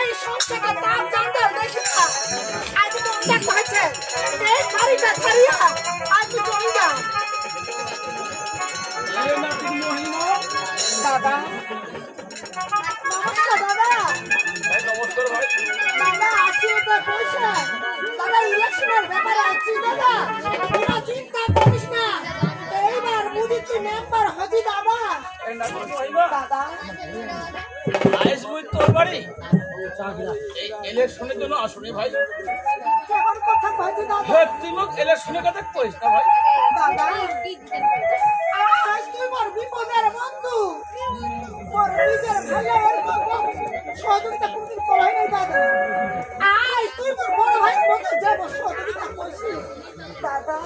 এই সংসারের দাম জানতে দেখি আজ তো অনেক এই বাড়িটা ছাড়িয়া আজ চলে যাও এ নাতির মহিমা। দাদা নমস্কার দাদা নমস্কার ভাই। দাদা আসি তো পয়সা। দাদা ইলেকশনের ব্যাপারে আছি দাদা তোরা চিন্তা করিস না। এইবার মুদি মেম্বার হজি দাদা এই নাতির মহিমা। দাদা আইস মুই তোর বাড়ি? এই জন্য আসুনি ভাই তুই মোক ইলেকশনের কথা কইস না ভাই দাদা,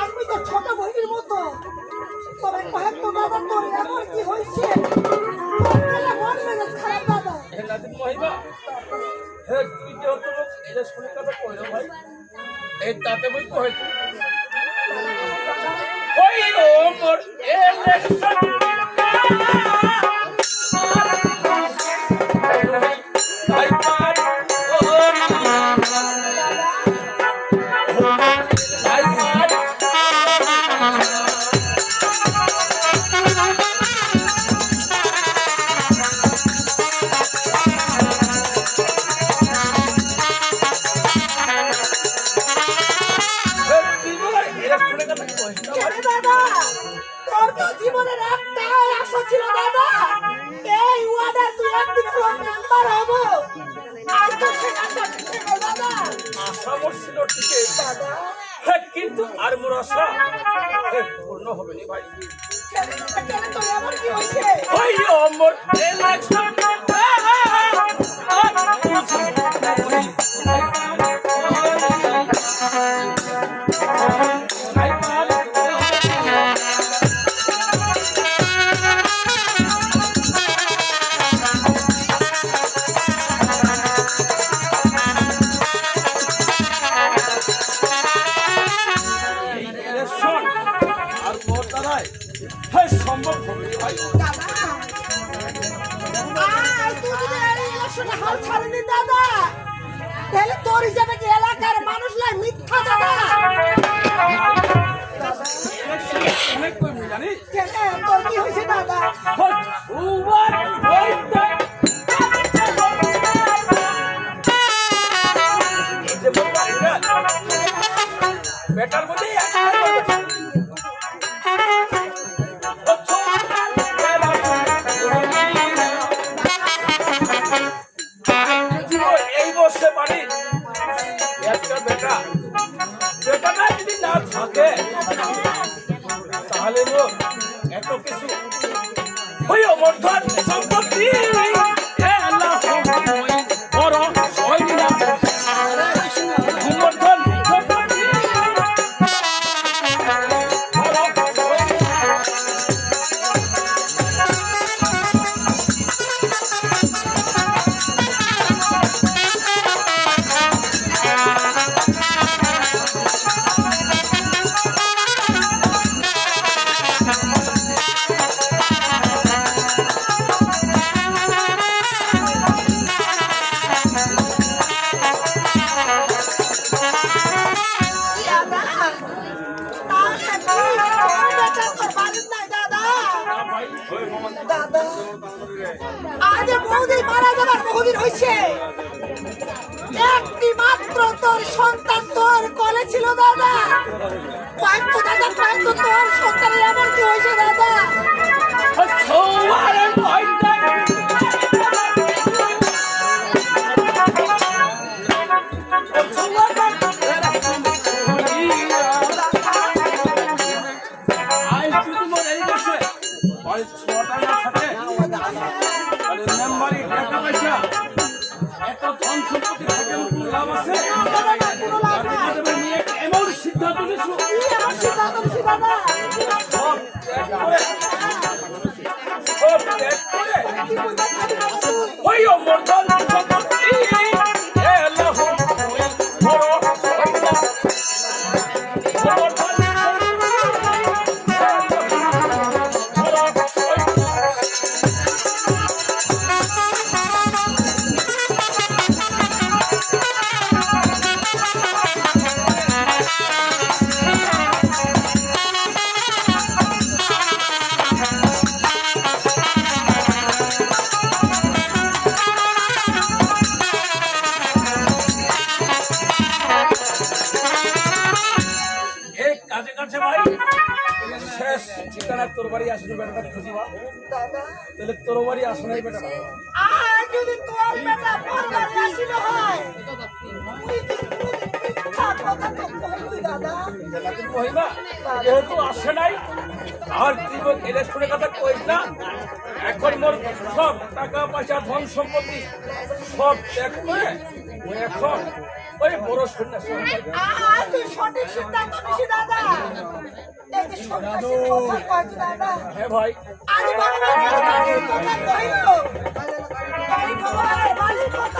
আমি তো ছোট বহিনীর মতো। তবে কয়েক তো দাদা তোর এমন কি হয়েছে খারাপ দাদা হে নাতির মহিমা। হে তুই যেহেতু মোক ইলেকশনের কথা কইলো ভাই, এই তাতে মই কই ওই ও আর মোর আশা হ্যাঁ, পূর্ণ হবে নি ভাই ওই অমর দাদা, আজ বৌদি মারা যাবার বহুদিন হয়েছে একটি মাত্র তোর সন্তান তোর কোলে ছিল দাদা। পাইতো দাদা, পাইতো তোর সন্তানের এমন কি হয়েছে দাদা ওই অমর্ধন বাড়ি আসলে বেটাটা খুঁজিবা দাদা তাহলে তোর বাড়ি আসে নাই বেটাটা আর যদি তোর বেটা আসিল হয়। নাতিন মহিমা যেহেতু আসে নাই আর তো শুনে কথা কইস না এখন মোর সব টাকা পয়সা ধন সম্পত্তি সব ত্যাগ করে এখন ওই বড় সন্ন্যাসী। আর তুই সঠিক সিদ্ধান্ত নিছি দাদা। এই যে সন্ন্যাসী কথা কইছ দাদা। হ্যাঁ ভাই। কথা কইল। কথা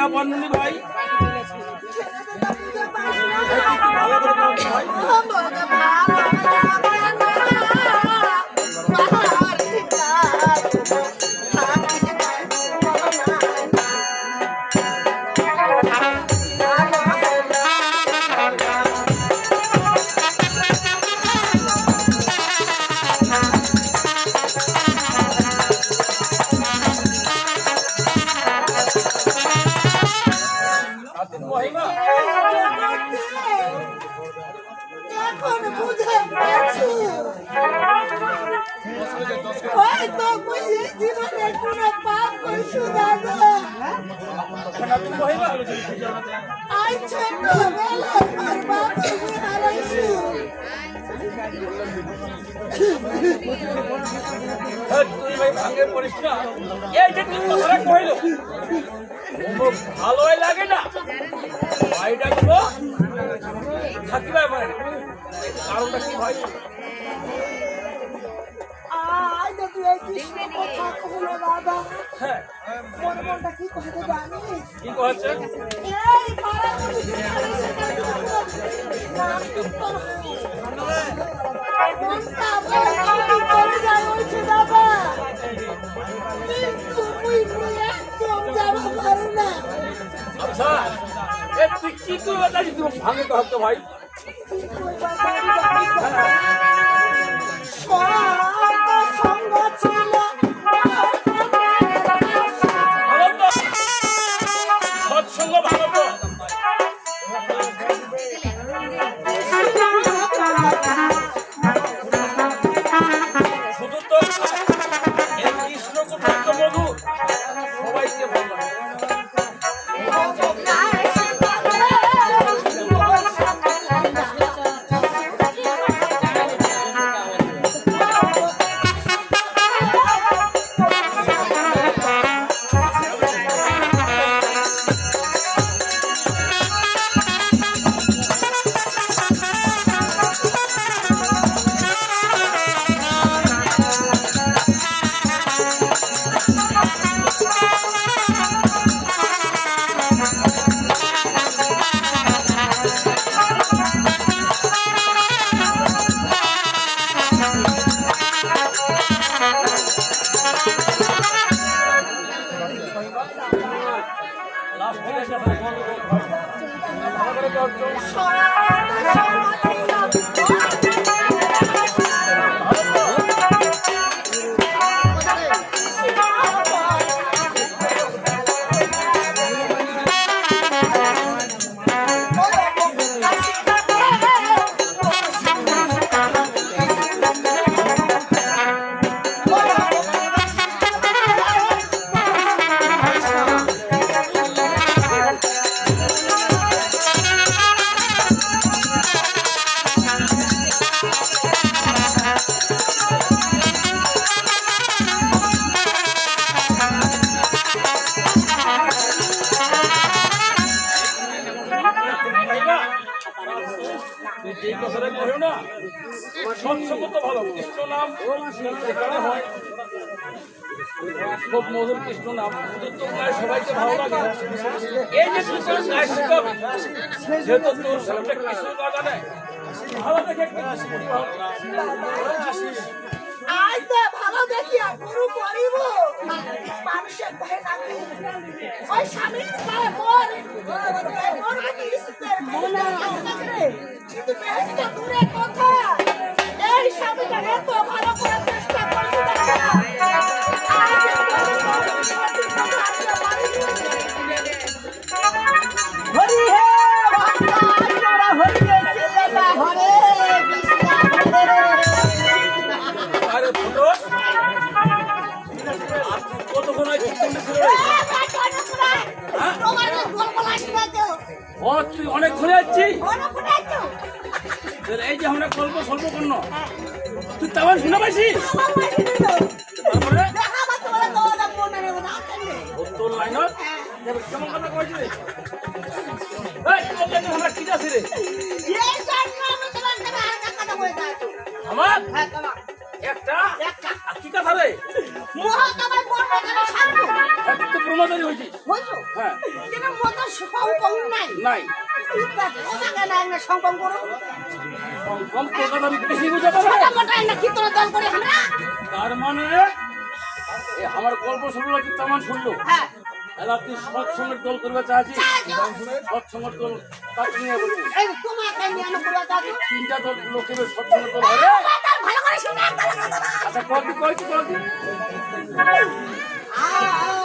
বুঝিয়া পারনি ভাই ভাই হ্যাঁ, তুই ভাই ভাঙে পড়িস না এই যে তুই কথাটা ভালোই লাগে না ভাইটা গুলো থাকিবে পারে না কারণটা কি ভাই কথা হ্যাঁ। মোর মনটা কি কইতে জানিস? কি কহছে এই পাড়া মধ্যে নাম কীর্তন মনটা বড় করে যায় হইছে দাদা কিন্তু মুই মুই একদম যাবা পারি না। আচ্ছা এ তুই কি করবে জানিস তুই ভাঙে তো ভাই? কি কহিও তো ভালো কৃষ্ণ নাম এখানে খুব মধুর কৃষ্ণ নাম। তো ভালো লাগে। ভালো দেখিয়া গুরু করিব মানুষের ভয়ে নাকি। ওই স্বামীর গায়ে মর মর নাকি দূরে কথা এই স্বামীটা এত ভালো করছি সংকম করো। কম কথা আমি বেশি বুঝতে পারে কীর্তন দল করে আমরা? তার মানে এ আমার গল্প শুনলো কি তেমন শুনলো? হ্যাঁ। এলা তুই সৎসঙ্গের দল করবে চাচ্ছিস সৎসঙ্গের দল কাকে নিয়ে বলবি। এই তোমাকে নিয়ে আনো করে দাদু তিনটা দল লোকের সৎসঙ্গের দল হবে। ভালো করে শুনে একটা কথা আচ্ছা কবি কয়েছি কবি আর